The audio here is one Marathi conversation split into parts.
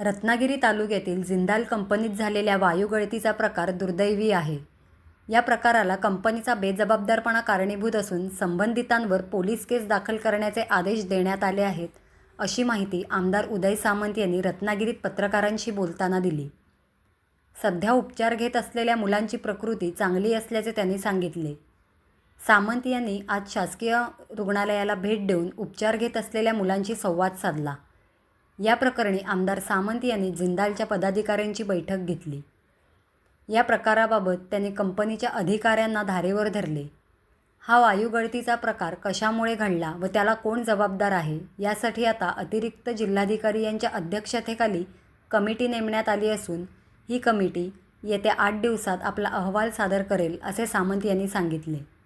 रत्नागिरी तालुक्यातील जिंदाल कंपनीत झालेल्या वायुगळतीचा प्रकार दुर्दैवी आहे. या प्रकाराला कंपनीचा बेजबाबदारपणा कारणीभूत असून संबंधितांवर पोलीस केस दाखल करण्याचे आदेश देण्यात आले आहेत अशी माहिती आमदार उदय सामंत यांनी रत्नागिरीत पत्रकारांशी बोलताना दिली. सध्या उपचार घेत असलेल्या मुलांची प्रकृती चांगली असल्याचे त्यांनी सांगितले. सामंत यांनी आज शासकीय रुग्णालयाला भेट देऊन उपचार घेत असलेल्या मुलांशी संवाद साधला. या प्रकरणी आमदार सामंत यांनी जिंदालच्या पदाधिकाऱ्यांची बैठक घेतली. या प्रकाराबाबत त्यांनी कंपनीच्या अधिकाऱ्यांना धारेवर धरले. हा वायुगळतीचा प्रकार कशामुळे घडला व त्याला कोण जबाबदार आहे यासाठी आता अतिरिक्त जिल्हाधिकारी यांच्या अध्यक्षतेखाली कमिटी नेमण्यात आली असून ही कमिटी येत्या आठ दिवसात आपला अहवाल सादर करेल असे सामंत यांनी सांगितले.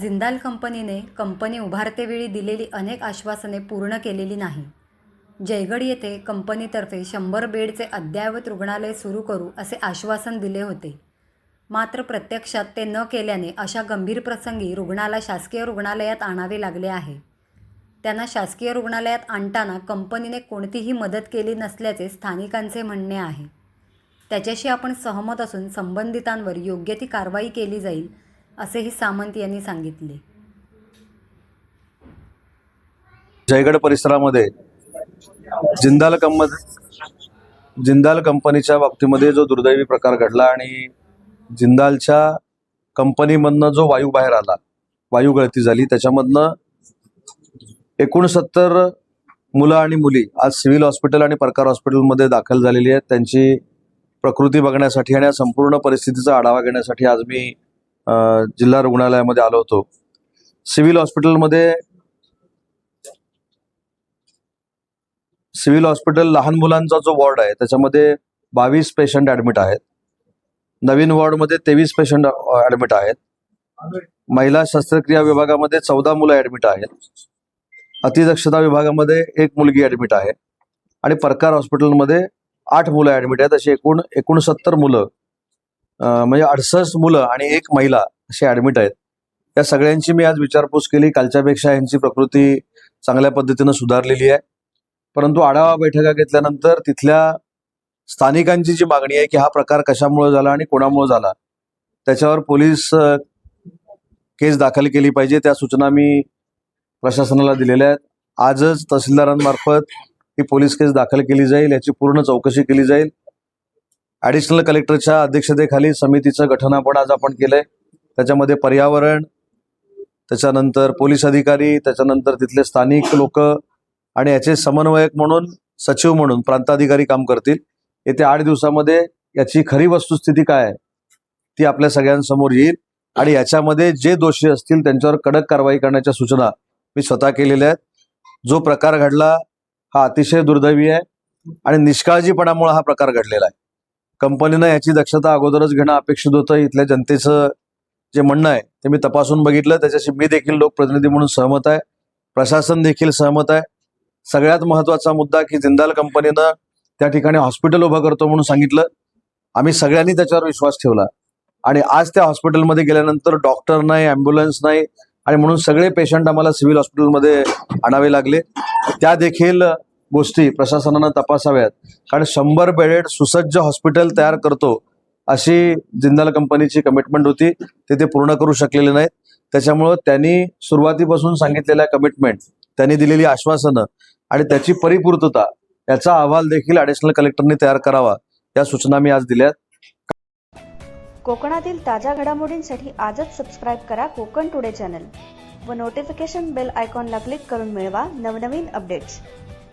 जिंदाल कंपनीने कंपनी उभारतेवेळी दिलेली अनेक आश्वासने पूर्ण केलेली नाही. जयगड येथे कंपनीतर्फे शंभर बेडचे अद्ययावत रुग्णालय सुरू करू असे आश्वासन दिले होते. मात्र प्रत्यक्षात ते न केल्याने अशा गंभीर प्रसंगी रुग्णाला शासकीय रुग्णालयात आणावे लागले आहे. त्यांना शासकीय रुग्णालयात आणताना कंपनीने कोणतीही मदत केली नसल्याचे स्थानिकांचे म्हणणे आहे. त्याच्याशी आपण सहमत असून संबंधितांवर योग्य ती कारवाई केली जाईल असेही सामंत यांनी सांगितले. जयगड परिसरामध्ये जिंदाल कंप जिंदाल कंपनीच्या बाबतीमध्ये जो दुर्दैवी प्रकार घडला आणि जिंदालच्या कंपनीमधनं जो वायू बाहेर आला वायू गळती झाली त्याच्यामधनं एकोणसत्तर मुलं आणि मुली आज सिव्हिल हॉस्पिटल आणि परकार हॉस्पिटलमध्ये दाखल झालेली आहेत. त्यांची प्रकृती बघण्यासाठी आणि या संपूर्ण परिस्थितीचा आढावा घेण्यासाठी आज मी जिल्हा रुग्णालयामध्ये आलो होतो. सिव्हिल हॉस्पिटलमध्ये सिव्हिल हॉस्पिटल लहान मुलांचा जो वॉर्ड आहे त्याच्यामध्ये बावीस पेशंट ऍडमिट आहेत. नवीन वॉर्डमध्ये तेवीस पेशंट ऍडमिट आहेत. महिला शस्त्रक्रिया विभागामध्ये चौदा मुलं ऍडमिट आहेत. अतिदक्षता विभागामध्ये एक मुलगी ऍडमिट आहे. आणि परकार हॉस्पिटलमध्ये आठ मुलं ऍडमिट आहेत. अशी एकूण एकोणसत्तर मुलं म्हणजे अडसष्ट मुलं आणि एक महिला अशी ऍडमिट आहेत. या सगळ्यांची मी आज विचारपूस केली. कालच्यापेक्षा यांची प्रकृती चांगल्या पद्धतीनं सुधारलेली आहे. परंतु आढावा बैठका घेतल्यानंतर तिथल्या स्थानिकांची जी मागणी आहे की हा प्रकार कशामुळे झाला आणि कोणामुळे झाला त्याच्यावर पोलीस केस दाखल केली पाहिजे. त्या सूचना मी प्रशासनाला दिलेल्या आहेत. आजच तहसीलदारांमार्फत ही पोलीस केस दाखल केली जाईल. याची पूर्ण चौकशी केली जाईल. ॲडिशनल कलेक्टरच्या अध्यक्षतेखाली समितीचं गठन आपण आज आपण केलंय. त्याच्यामध्ये पर्यावरण त्याच्यानंतर पोलीस अधिकारी त्याच्यानंतर तिथले स्थानिक लोक आणि याचे समन्वयक म्हणून सचिव म्हणून प्रांताधिकारी काम करतील. येत्या आठ दिवसामध्ये याची खरी वस्तुस्थिती काय आहे ती आपल्या सगळ्यांसमोर येईल आणि याच्यामध्ये जे दोषी असतील त्यांच्यावर कडक कारवाई करण्याच्या सूचना मी स्वतः केलेल्या आहेत. जो प्रकार घडला हा अतिशय दुर्दैवी आहे आणि निष्काळजीपणामुळे हा प्रकार घडलेला आहे. कंपनीनं याची दक्षता अगोदरच घेणं अपेक्षित होतं. इथल्या जनतेचं जे म्हणणं आहे ते मी तपासून बघितलं. त्याच्याशी मी देखील लोकप्रतिनिधी म्हणून सहमत आहे. प्रशासन देखील सहमत आहे. सगळ्यात महत्त्वाचा मुद्दा की जिंदाल कंपनीनं त्या ठिकाणी हॉस्पिटल उभं करतो म्हणून सांगितलं. आम्ही सगळ्यांनी त्याच्यावर विश्वास ठेवला. आणि आज त्या हॉस्पिटलमध्ये गेल्यानंतर डॉक्टर नाही अँब्युलन्स नाही आणि म्हणून सगळे पेशंट आम्हाला सिव्हिल हॉस्पिटलमध्ये आणावे लागले. त्या देखील गोष्टी प्रशासनानं तपासाव्यात. कारण शंभर बेडेड सुसज्ज हॉस्पिटल तयार करतो अशी जिंदाल कंपनीची कमिटमेंट होती. ते ते पूर्ण करू शकलेले नाहीत. त्याच्यामुळं त्यांनी सुरुवातीपासून सांगितलेल्या कमिटमेंट त्यांनी दिलेली आश्वासनं आणि त्याची परिपूर्तता याचा अहवाल देखील ॲडिशनल कलेक्टरने तयार करावा या सूचना मी आज दिल्यात. कोकणातील ताज्या घडामोडींसाठी आजच सबस्क्राईब करा कोकण टुडे चॅनल व नोटिफिकेशन बेल आयकॉनला क्लिक करून मिळवा नवनवीन अपडेट्स